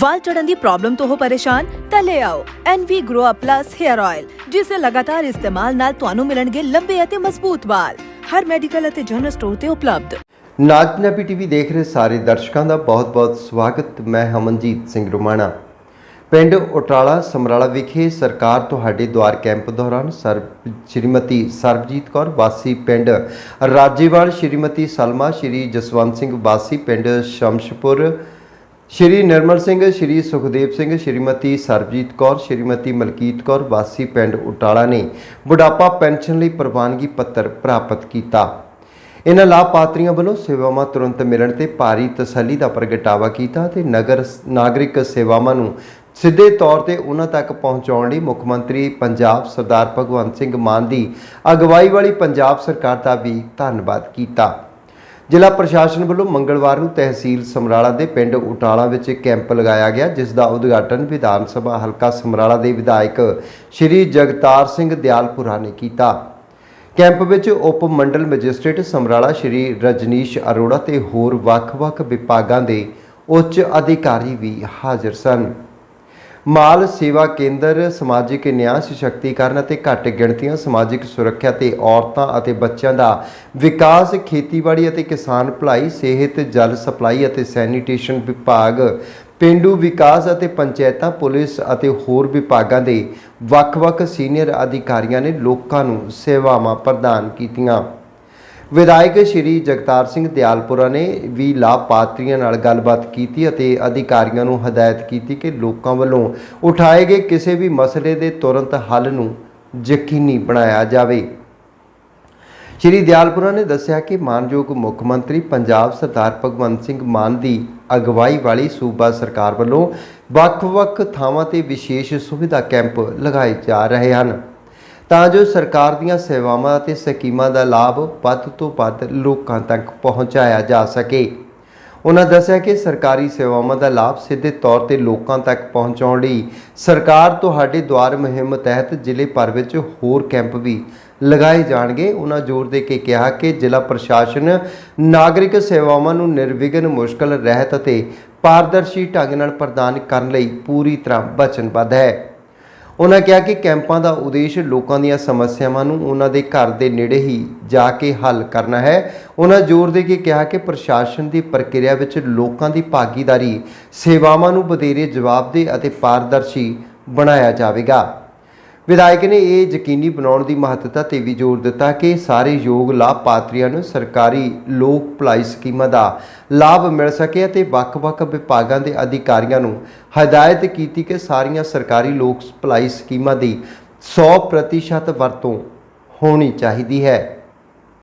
ਵਾਲ ਚੜਨ ਦੀ ਪ੍ਰੋਬਲਮ ਤੋਂ ਹੋ ਪਰੇਸ਼ਾਨ, ਤਾਂ ਲੈ ਆਓ NV Grow Up Plus Hair Oil ਜਿਸ ਦੇ ਲਗਾਤਾਰ ਇਸਤੇਮਾਲ ਨਾਲ ਤੁਹਾਨੂੰ ਮਿਲਣਗੇ ਲੰਬੇ ਅਤੇ ਮਜ਼ਬੂਤ ਵਾਲ। ਹਰ ਮੈਡੀਕਲ ਅਤੇ ਜਨਰਲ ਸਟੋਰ ਤੇ ਉਪਲਬਧ। ਨਾਜ ਪੰਜਾਬੀ ਟੀਵੀ ਦੇਖ ਰਹੇ ਸਾਰੇ ਦਰਸ਼ਕਾਂ ਦਾ ਬਹੁਤ-ਬਹੁਤ ਸਵਾਗਤ। ਮੈਂ ਹਮਨਜੀਤ ਸਿੰਘ ਰੁਮਾਣਾ। ਪਿੰਡ ਉਟਾਲਾ ਸਮਰਾਲਾ ਵਿਖੇ ਸਰਕਾਰ ਤੁਹਾਡੇ ਦੁਆਰ ਕੈਂਪ ਦੌਰਾਨ ਸਰ, ਸ਼੍ਰੀਮਤੀ ਸਰਬਜੀਤ ਕੌਰ, ਵਾਸੀ ਪਿੰਡ ਰਾਜੇਵਾਲ, ਸ਼੍ਰੀਮਤੀ ਸਲਮਾ, ਸ਼੍ਰੀ ਜਸਵੰਤ ਸਿੰਘ, ਵਾਸੀ ਪਿੰਡ ਸ਼ਮਸ਼ਪੁਰ ਸ਼੍ਰੀ ਨਿਰਮਲ ਸਿੰਘ, ਸ਼੍ਰੀ ਸੁਖਦੇਵ ਸਿੰਘ, ਸ਼੍ਰੀਮਤੀ ਸਰਬਜੀਤ ਕੌਰ, ਸ਼੍ਰੀਮਤੀ ਮਲਕੀਤ ਕੌਰ ਵਾਸੀ ਪਿੰਡ ਉਟਾਲਾ ਨੇ ਬੁਢਾਪਾ ਪੈਨਸ਼ਨ ਲਈ ਪ੍ਰਵਾਨਗੀ ਪੱਤਰ ਪ੍ਰਾਪਤ ਕੀਤਾ। ਇਹਨਾਂ ਲਾਭਪਾਤਰੀਆਂ ਵੱਲੋਂ ਸੇਵਾਵਾਂ ਤੁਰੰਤ ਮਿਲਣ ਤੇ ਭਾਰੀ ਤਸੱਲੀ ਦਾ ਪ੍ਰਗਟਾਵਾ ਕੀਤਾ ਤੇ ਨਗਰ ਨਾਗਰਿਕ ਸੇਵਾਵਾਂ ਨੂੰ ਸਿੱਧੇ ਤੌਰ ਤੇ ਉਹਨਾਂ ਤੱਕ ਪਹੁੰਚਾਉਣ ਲਈ ਮੁੱਖ ਮੰਤਰੀ ਪੰਜਾਬ ਸਰਦਾਰ ਭਗਵੰਤ ਸਿੰਘ ਮਾਨ ਦੀ ਅਗਵਾਈ ਵਾਲੀ ਪੰਜਾਬ ਸਰਕਾਰ ਦਾ ਵੀ ਧੰਨਵਾਦ ਕੀਤਾ। ਜ਼ਿਲ੍ਹਾ ਪ੍ਰਸ਼ਾਸਨ ਵੱਲੋਂ ਮੰਗਲਵਾਰ ਨੂੰ ਤਹਿਸੀਲ ਸਮਰਾਲਾ ਦੇ ਪਿੰਡ ਉਟਾਲਾ ਵਿੱਚ ਕੈਂਪ ਲਗਾਇਆ ਗਿਆ, ਜਿਸ ਦਾ ਉਦਘਾਟਨ ਵਿਧਾਨ ਸਭਾ ਹਲਕਾ ਸਮਰਾਲਾ ਦੇ ਵਿਧਾਇਕ ਸ਼੍ਰੀ ਜਗਤਾਰ ਸਿੰਘ ਦਿਆਲਪੁਰਾ ਨੇ ਕੀਤਾ। ਕੈਂਪ ਵਿੱਚ ਉਪ ਮੰਡਲ ਮੈਜਿਸਟ੍ਰੇਟ ਸਮਰਾਲਾ ਸ਼੍ਰੀ ਰਜਨੀਸ਼ ਅਰੋੜਾ ਤੇ ਹੋਰ ਵੱਖ-ਵੱਖ ਵਿਭਾਗਾਂ ਦੇ ਉੱਚ ਅਧਿਕਾਰੀ ਵੀ ਹਾਜ਼ਰ ਸਨ। ਮਾਲ ਸੇਵਾ ਕੇਂਦਰ, ਸਮਾਜਿਕ ਨਿਆਂ ਸਸ਼ਕਤੀਕਰਨ ਅਤੇ ਘੱਟ ਗਿਣਤੀਆਂ ਸਮਾਜਿਕ ਸੁਰੱਖਿਆ ਤੇ ਔਰਤਾਂ ਅਤੇ ਬੱਚਿਆਂ ਦਾ ਵਿਕਾਸ, ਖੇਤੀਬਾੜੀ ਅਤੇ ਕਿਸਾਨ ਭਲਾਈ, ਸਿਹਤ, ਜਲ ਸਪਲਾਈ ਅਤੇ ਸੈਨੀਟੇਸ਼ਨ ਵਿਭਾਗ, ਪਿੰਡੂ ਵਿਕਾਸ ਅਤੇ ਪੰਚਾਇਤਾਂ, ਪੁਲਿਸ ਅਤੇ ਹੋਰ ਵਿਭਾਗਾਂ ਦੇ ਵੱਖ-ਵੱਖ ਸੀਨੀਅਰ ਅਧਿਕਾਰੀਆਂ ਨੇ ਲੋਕਾਂ ਨੂੰ ਸੇਵਾਵਾਂ ਪ੍ਰਦਾਨ ਕੀਤੀਆਂ। ਵਿਧਾਇਕ ਸ਼੍ਰੀ ਜਗਤਾਰ ਸਿੰਘ ਦਿਆਲਪੁਰਾ ਨੇ ਵੀ ਲਾਭਪਾਤਰੀਆਂ ਨਾਲ ਗੱਲਬਾਤ ਕੀਤੀ ਅਤੇ ਅਧਿਕਾਰੀਆਂ ਨੂੰ ਹਦਾਇਤ ਕੀਤੀ ਕਿ ਲੋਕਾਂ ਵੱਲੋਂ ਉਠਾਏ ਗਏ ਕਿਸੇ ਵੀ ਮਸਲੇ ਦੇ ਤੁਰੰਤ ਹੱਲ ਨੂੰ ਯਕੀਨੀ ਬਣਾਇਆ ਜਾਵੇ। ਸ਼੍ਰੀ ਦਿਆਲਪੁਰਾ ਨੇ ਦੱਸਿਆ ਕਿ ਮਾਨਯੋਗ ਮੁੱਖ ਮੰਤਰੀ ਪੰਜਾਬ ਸਰਦਾਰ ਭਗਵੰਤ ਸਿੰਘ ਮਾਨ ਦੀ ਅਗਵਾਈ ਵਾਲੀ ਸੂਬਾ ਸਰਕਾਰ ਵੱਲੋਂ ਵੱਖ-ਵੱਖ ਥਾਵਾਂ ਤੇ ਵਿਸ਼ੇਸ਼ ਸੁਵਿਧਾ ਕੈਂਪ ਲਗਾਏ ਜਾ ਰਹੇ ਹਨ। ਤਾਂ ਜੋ ਸਰਕਾਰ ਦੀਆਂ ਸੇਵਾਵਾਂ ਅਤੇ ਸਕੀਮਾਂ ਦਾ ਲਾਭ ਵੱਧ ਤੋਂ ਵੱਧ ਲੋਕਾਂ ਤੱਕ ਪਹੁੰਚਾਇਆ ਜਾ ਸਕੇ। ਉਹਨਾਂ ਦੱਸਿਆ ਕਿ ਸਰਕਾਰੀ ਸੇਵਾਵਾਂ ਦਾ ਲਾਭ ਸਿੱਧੇ ਤੌਰ ਤੇ ਲੋਕਾਂ ਤੱਕ ਪਹੁੰਚਾਉਣ ਲਈ ਸਰਕਾਰ ਤੁਹਾਡੇ ਦੁਆਰ ਮੁਹਿੰਮ ਤਹਿਤ ਜ਼ਿਲ੍ਹੇ ਭਰ ਵਿੱਚ ਹੋਰ ਕੈਂਪ ਵੀ ਲਗਾਏ ਜਾਣਗੇ। ਉਹਨਾਂ ਜ਼ੋਰ ਦੇ ਕੇ ਕਿਹਾ ਕਿ ਜ਼ਿਲ੍ਹਾ ਪ੍ਰਸ਼ਾਸਨ ਨਾਗਰਿਕ ਸੇਵਾਵਾਂ ਨੂੰ ਨਿਰਵਿਘਨ, ਮੁਸ਼ਕਲ, ਰਹਿਤ ਅਤੇ ਪਾਰਦਰਸ਼ੀ ਢੰਗ ਨਾਲ ਪ੍ਰਦਾਨ ਕਰਨ ਲਈ ਪੂਰੀ ਤਰ੍ਹਾਂ ਵਚਨਬੱਧ ਹੈ। ਉਹਨਾਂ ਕਿਹਾ ਕਿ ਕੈਂਪਾਂ ਦਾ ਉਦੇਸ਼ ਲੋਕਾਂ ਦੀਆਂ ਸਮੱਸਿਆਵਾਂ ਨੂੰ ਉਹਨਾਂ ਦੇ ਘਰ ਦੇ ਨੇੜੇ ਹੀ ਜਾ ਕੇ ਹੱਲ ਕਰਨਾ ਹੈ। ਉਹਨਾਂ ਜ਼ੋਰ ਦੇ ਕੇ ਕਿਹਾ ਕਿ ਪ੍ਰਸ਼ਾਸਨ ਦੀ ਪ੍ਰਕਿਰਿਆ ਵਿੱਚ ਲੋਕਾਂ ਦੀ ਭਾਗੀਦਾਰੀ ਸੇਵਾਵਾਂ ਨੂੰ ਵਧੇਰੇ ਜਵਾਬਦੇਹ ਅਤੇ ਪਾਰਦਰਸ਼ੀ ਬਣਾਇਆ ਜਾਵੇਗਾ। ਵਿਧਾਇਕ ਨੇ ਇਹ ਯਕੀਨੀ ਬਣਾਉਣ ਦੀ ਮਹੱਤਤਾ ਤੇ ਵੀ ਜ਼ੋਰ ਦਿੱਤਾ ਕਿ ਸਾਰੇ ਯੋਗ ਲਾਭਪਾਤਰੀਆਂ ਨੂੰ ਸਰਕਾਰੀ ਲੋਕ ਭਲਾਈ ਸਕੀਮਾਂ ਦਾ ਲਾਭ ਮਿਲ ਸਕੇ ਅਤੇ ਵੱਖ-ਵੱਖ ਵਿਭਾਗਾਂ ਦੇ ਅਧਿਕਾਰੀਆਂ ਨੂੰ ਹਦਾਇਤ ਕੀਤੀ ਕਿ ਸਾਰੀਆਂ ਸਰਕਾਰੀ ਲੋਕ ਭਲਾਈ ਸਕੀਮਾਂ ਦੀ 100% ਵਰਤੋਂ ਹੋਣੀ ਚਾਹੀਦੀ ਹੈ।